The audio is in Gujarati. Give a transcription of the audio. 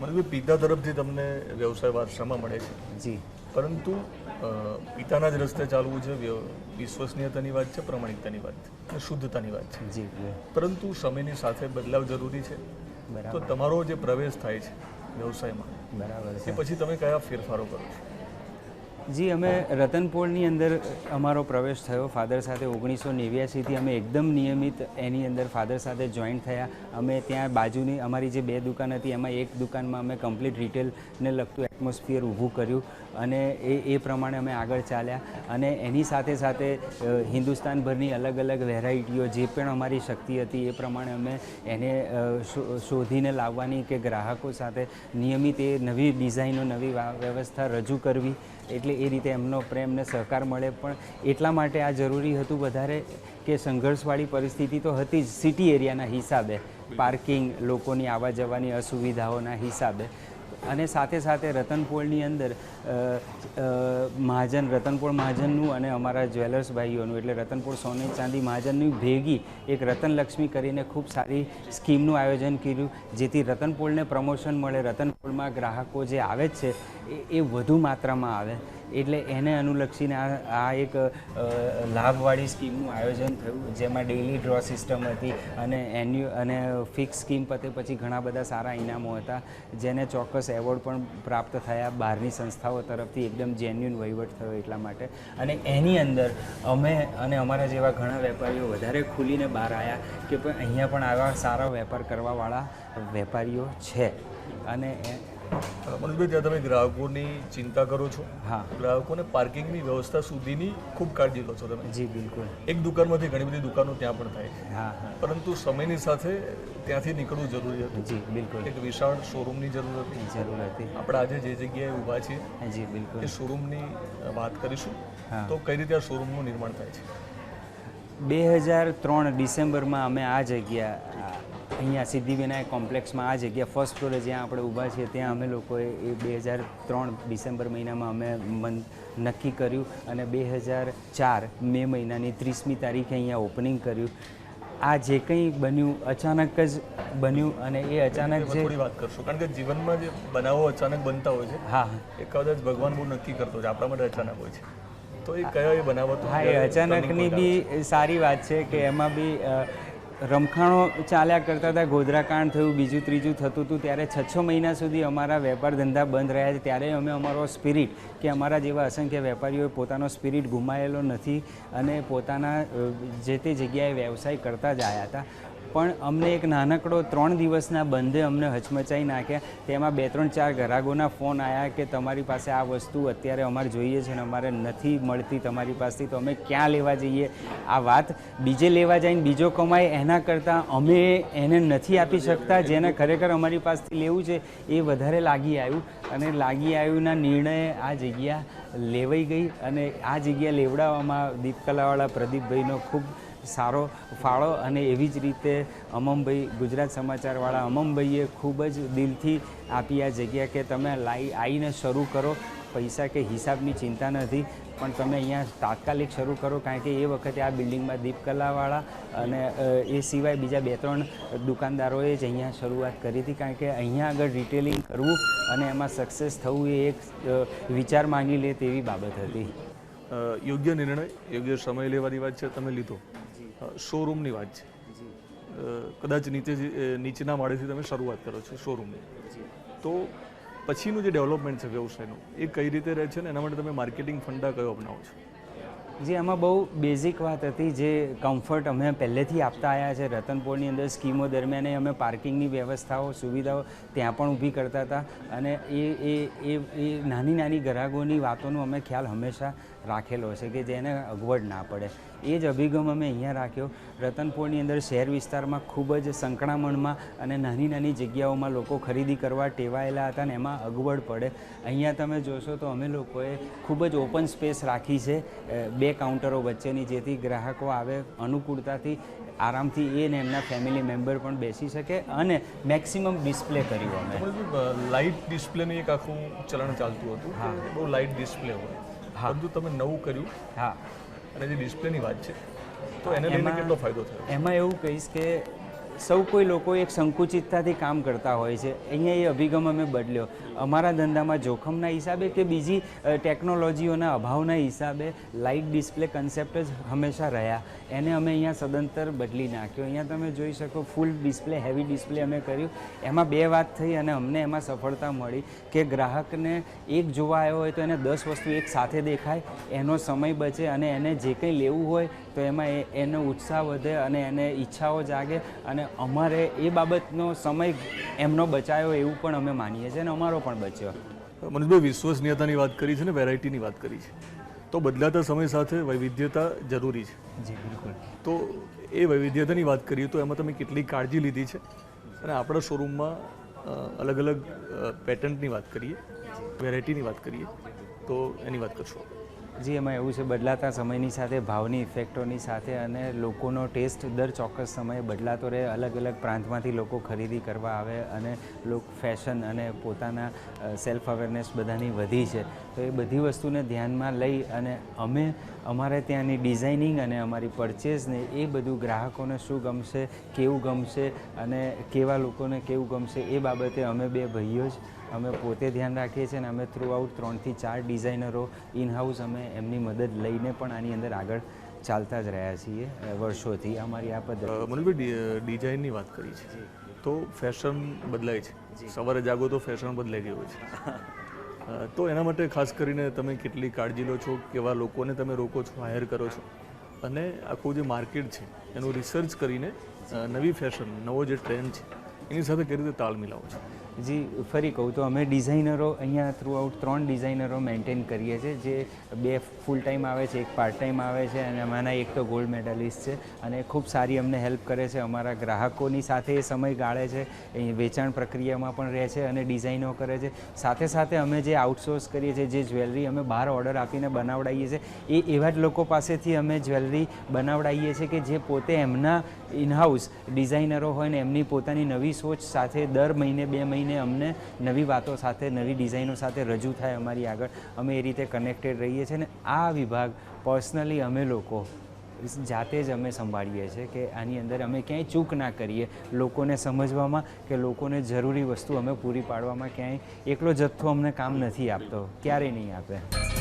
મને પિતા તરફથી તમને વ્યવસાય વારસામાં મળે છે? જી. પરંતુ પિતાના જ રસ્તે ચાલવું છે વિશ્વસનીયતાની વાત છે પ્રમાણિકતાની વાત છે શુદ્ધતાની વાત છે. જી. પરંતુ સમયની સાથે બદલાવ જરૂરી છે. તો તમારો જે પ્રવેશ થાય છે વ્યવસાયમાં બરાબર એ પછી તમે કયા ફેરફારો કરો છો? જી, અમે રતનપોળની અંદર અમારો પ્રવેશ થયો. ફાધર સાથે ઓગણીસો નેવ્યાસીથી અમે એકદમ નિયમિત એની અંદર ફાધર સાથે જોઈન્ટ થયા. અમે ત્યાં બાજુની અમારી જે બે દુકાન હતી, એમાં એક દુકાનમાં અમે કમ્પ્લીટ રિટેલને લગતું એટમોસ્ફિયર ઊભું કર્યું અને એ એ પ્રમાણે અમે આગળ ચાલ્યા. અને એની સાથે સાથે હિન્દુસ્તાનભરની અલગ અલગ વેરાયટીઓ જે પણ અમારી શક્તિ હતી, એ પ્રમાણે અમે એને શોધીને લાવવાની કે ગ્રાહકો સાથે નિયમિત એ નવી ડિઝાઇનો, નવી વ્યવસ્થા રજૂ કરવી. એટલે એ રીતે એમનો પ્રેમ ને સહકાર મળે. પણ એટલા માટે આ જરૂરી હતું વધારે કે સંઘર્ષવાળી પરિસ્થિતિ તો હતી જ સિટી એરિયાના હિસાબે. પાર્કિંગ લોકોની આવવા જવાની અસુવિધાઓના હિસાબે. અને સાથે સાથે રતનપોળની અંદર મહાજન, રતનપોળ મહાજનનું અને અમારા જ્વેલર્સ ભાઈઓનું, એટલે રતનપોળ સોને ચાંદી મહાજનની ભેગી એક રતનલક્ષ્મી કરીને ખૂબ સારી સ્કીમનું આયોજન કર્યું, જેથી રતનપોળને પ્રમોશન મળે, રતનપોળમાં ગ્રાહકો જે આવે જ છે એ વધુ માત્રામાં આવે. એટલે એને અનુલક્ષીને આ આ એક લાભવાળી સ્કીમનું આયોજન થયું, જેમાં ડેઇલી ડ્રો સિસ્ટમ હતી અને એન્યુ, અને ફિક્સ સ્કીમ પતે પછી ઘણા બધા સારા ઇનામો હતા, જેને ચોક્કસ એવોર્ડ પણ પ્રાપ્ત થયા બહારની સંસ્થાઓ તરફથી એકદમ જેન્યુન વહીવટ થયો એટલા માટે. અને એની અંદર અમે અને અમારા જેવા ઘણા વેપારીઓ વધારે ખુલીને બહાર આવ્યા કે અહીંયા પણ આવા સારા વેપાર કરવાવાળા વેપારીઓ છે. અને મનોજભાઈ ત્યાં તમે ગ્રાહકોની ચિંતા કરો છો. હા. ગ્રાહકોને પાર્કિંગની વ્યવસ્થા સુધીની ખૂબ કાળજી લો છો તમે. જી બિલકુલ. એક દુકાનમાંથી ઘણી બધી દુકાનો ત્યાં પણ થાય છે. હા પરંતુ સમયની સાથે ત્યાંથી નીકળવું જરૂરી હતું. જી બિલકુલ. એક વિશાળ શોરૂમની જરૂર હતી. જરૂર હતી. આપણે આજે જે જગ્યાએ ઊભા છીએ જી બિલકુલ. એ શોરૂમની વાત કરીશું. તો કઈ રીતે આ શોરૂમનું નિર્માણ થાય છે? બે હજાર ત્રણ ડિસેમ્બરમાં અમે આ જગ્યા અહીંયા સિદ્ધિવિનાયક કોમ્પ્લેક્સમાં આ જગ્યા ફર્સ્ટ ફ્લોરે જ્યાં આપણે ઊભા છીએ ત્યાં અમે લોકોએ એ બે હજાર ત્રણ ડિસેમ્બર મહિનામાં અમે મન નક્કી કર્યું અને બે હજાર ચાર મે મહિનાની ત્રીસમી તારીખે અહીંયા ઓપનિંગ કર્યું. આ જે કંઈ બન્યું અચાનક જ બન્યું અને એ અચાનક જે થોડી વાત કરશું કારણ કે જીવનમાં જે બનાવો અચાનક બનતા હોય છે હા એ કદાચ ભગવાન બહુ નક્કી કરતો છે આપણા માટે અચાનક હોય છે. તો એ કયો એ બનાવતો હા એ અચાનકની બી સારી વાત છે કે એમાં બી રમખાણો ચાલ્યા કરતા હતા. ગોધરાકાંડ થયું, બીજું ત્રીજું થતું હતું. ત્યારે છ છ મહિના સુધી અમારા વેપાર ધંધા બંધ રહ્યા છે. ત્યારે અમે અમારો સ્પિરિટ કે અમારા જેવા અસંખ્ય વેપારીઓએ પોતાનો સ્પિરિટ ગુમાયેલો નથી અને પોતાના જે તે જગ્યાએ વ્યવસાય કરતા જ આવ્યા હતા. પણ અમને એક નાનકડો ત્રણ દિવસના બંધે અમને હચમચાઈ નાખ્યા. તેમાં બે, ત્રણ, ચાર ગ્રાહકોના ફોન આવ્યા કે તમારી પાસે આ વસ્તુ અત્યારે અમારે જોઈએ છે ને અમારે નથી મળતી તમારી પાસેથી, તો અમે ક્યાં લેવા જઈએ? આ વાત બીજે લેવા જઈને બીજો કમાય, એના કરતાં અમે એને નથી આપી શકતા, જેને ખરેખર અમારી પાસેથી લેવું છે, એ વધારે લાગી આવ્યું. અને લાગી આવ્યુંના નિર્ણય આ જગ્યા લેવાઈ ગઈ અને આ જગ્યા લેવડાવવામાં દીપકલાવાળા પ્રદીપભાઈનો ખૂબ સારો ફાળો અને એવી જ રીતે અમમભાઈ ગુજરાત સમાચારવાળા અમમભાઈએ ખૂબ જ દિલથી આપી આ જગ્યા કે તમે લાઈ આવીને શરૂ કરો. પૈસા કે હિસાબની ચિંતા નથી, પણ તમે અહીંયા તાત્કાલિક શરૂ કરો, કારણ કે એ વખતે આ બિલ્ડિંગમાં દીપકલાવાળા અને એ સિવાય બીજા બે ત્રણ દુકાનદારોએ જ અહીંયા શરૂઆત કરી હતી, કારણ કે અહીંયા આગળ રિટેલિંગ કરવું અને એમાં સક્સેસ થવું એ એક વિચાર માંગી લે તેવી બાબત હતી. યોગ્ય નિર્ણય, યોગ્ય સમય લેવાની વાત છે, તમે લીધો. શોરૂમની વાત છે. કદાચ નીચે નીચેના માળેથી તમે શરૂઆત કરો છો શોરૂમની તો પછીનું જે ડેવલપમેન્ટ છે વ્યવસાયનું એ કઈ રીતે રહે છે ને એના માટે તમે માર્કેટિંગ ફંડા કયો અપનાવો છો? જે આમાં બહુ બેઝિક વાત હતી જે કમ્ફર્ટ અમે પહેલેથી આપતા આવ્યા છે. રતનપોળની અંદર સ્કીમો દરમિયાન અમે પાર્કિંગની વ્યવસ્થાઓ સુવિધાઓ ત્યાં પણ ઊભી કરતા હતા. અને એ એ એ એ નાની નાની ગ્રાહકોની વાતોનો અમે ખ્યાલ હંમેશા રાખેલો છે કે જેને અગવડ ના પડે. એ જ અભિગમ અમે અહીંયા રાખ્યો. રતનપોળની અંદર શહેર વિસ્તારમાં ખૂબ જ સંકળામણમાં અને નાની નાની જગ્યાઓમાં લોકો ખરીદી કરવા ટેવાયેલા હતા ને એમાં અગવડ પડે. અહીંયા તમે જોશો તો અમે લોકોએ ખૂબ જ ઓપન સ્પેસ રાખી છે. બે કાઉન્ટરો વચ્ચેની જેથી ગ્રાહકો આવે અનુકૂળતાથી આરામથી એ ને એમના ફેમિલી મેમ્બર પણ બેસી શકે અને મેક્સિમમ ડિસ્પ્લે કર્યું અમે. લાઇટ ડિસ્પ્લેનું એક આખું ચલણ ચાલતું હતું. હા. બહુ લાઇટ ડિસ્પ્લે હોય. હા. બધું તમે નવું કર્યું. હા. અને જે ડિસ્પ્લેની વાત છે તો એને લઈને કેટલો ફાયદો થયો? એમાં એવું કહીશ કે સૌ કોઈ લોકો એક સંકુચિતતાથી કામ કરતા હોય છે. અહીંયા એ અભિગમ અમે બદલ્યો. અમારા ધંધામાં જોખમના હિસાબે કે બીજી ટેકનોલોજીઓના અભાવના હિસાબે લાઇટ ડિસ્પ્લે કન્સેપ્ટ જ હંમેશા રહ્યા. એને અમે અહીંયા સદંતર બદલી નાખ્યો. અહીંયા તમે જોઈ શકો ફૂલ ડિસ્પ્લે, હેવી ડિસ્પ્લે અમે કર્યું. એમાં બે વાત થઈ અને અમને એમાં સફળતા મળી કે ગ્રાહકને એક જોવા આવ્યો હોય તો એને દસ વસ્તુ એક સાથે દેખાય, એનો સમય બચે અને એને જે કંઈ લેવું હોય તો એમાં એનો ઉત્સાહ વધે અને એને ઈચ્છાઓ જાગે અને અમારે એ બાબતનો સમય એમનો બચાયો એવું પણ અમે માનીએ છીએ અને અમારો પણ બચ્યો. મનોજભાઈ વિશ્વસનીયતાની વાત કરી છે ને વેરાયટીની વાત કરી છે. તો બદલાતા સમય સાથે વૈવિધ્યતા જરૂરી છે. જી બિલકુલ. તો એ વૈવિધ્યતાની વાત કરીએ તો એમાં તમે કેટલી કાળજી લીધી છે? અને આપણા શોરૂમમાં અલગ અલગ પેટન્ટની વાત કરીએ વેરાયટીની વાત કરીએ તો એની વાત કરશો. જી, એમાં એવું છે, બદલાતા સમયની સાથે, ભાવની ઇફેક્ટોની સાથે અને લોકોનો ટેસ્ટ દર ચોક્કસ સમયે બદલાતો રહે. અલગ અલગ પ્રાંતમાંથી લોકો ખરીદી કરવા આવે અને લોક ફેશન અને પોતાના સેલ્ફ અવેરનેસ બધાની વધી છે. તો એ બધી વસ્તુને ધ્યાનમાં લઈ અને અમે અમારે ત્યાંની ડિઝાઇનિંગ અને અમારી પરચેઝને એ બધું ગ્રાહકોને શું ગમશે કેવું ગમશે અને કેવા લોકોને કેવું ગમશે એ બાબતે અમે બે ભાઈઓ જ અમે પોતે ધ્યાન રાખીએ છીએ અને અમે થ્રુ આઉટ ત્રણથી ચાર ડિઝાઇનરો ઇન હાઉસ અમે એમની મદદ લઈને પણ આની અંદર આગળ ચાલતા જ રહ્યા છીએ વર્ષોથી અમારી આ પદ્ધતિ. ડિઝાઇનની વાત કરી છે. તો ફેશન બદલાય છે. સવારે જાગો તો ફેશન બદલાઈ ગયું છે. તો એના માટે ખાસ કરીને તમે કેટલી કાળજી લો છો, કેવા લોકોને તમે રોકો છો હાયર કરો છો. અને આખું જે માર્કેટ છે, એનું રિસર્ચ કરીને નવી ફેશન નવો જે ટ્રેન્ડ છે, એની સાથે કઈ રીતે તાલ મિલાવો છો? જી, ફરી કહું તો અમે ડિઝાઇનરો અહીંયા થ્રુ આઉટ ત્રણ ડિઝાઇનરો મેન્ટેન કરીએ છીએ. જે બે ફૂલ ટાઈમ આવે છે, એક પાર્ટ ટાઈમ આવે છે અને અમારા એક તો ગોલ્ડ મેડલિસ્ટ છે અને ખૂબ સારી અમને હેલ્પ કરે છે. અમારા ગ્રાહકોની સાથે એ સમય ગાળે છે, એ વેચાણ પ્રક્રિયામાં પણ રહે છે અને ડિઝાઇનો કરે છે. સાથે સાથે અમે જે આઉટસોર્સ કરીએ છીએ, જે જ્વેલરી અમે બહાર ઓર્ડર આપીને બનાવડાવીએ છીએ, એ એવા જ લોકો પાસેથી અમે જ્વેલરી બનાવડાવીએ છીએ કે જે પોતે એમના ઇનહાઉસ ડિઝાઇનરો હોય ને એમની પોતાની નવી સોચ સાથે દર મહિને બે મહિને અમને નવી વાતો સાથે, નવી ડિઝાઇનો સાથે રજૂ થાય અમારી આગળ. અમે એ રીતે કનેક્ટેડ રહીએ છીએ ને આ વિભાગ પર્સનલી અમે લોકો જાતે જ અમે સંભાળીએ છીએ કે આની અંદર અમે ક્યાંય ચૂક ના કરીએ. લોકોને સમજવામાં કે લોકોને જરૂરી વસ્તુ અમે પૂરી પાડવામાં ક્યાંય એકલો જથ્થો અમને કામ નથી આપતો, ક્યારેય નહીં આપે.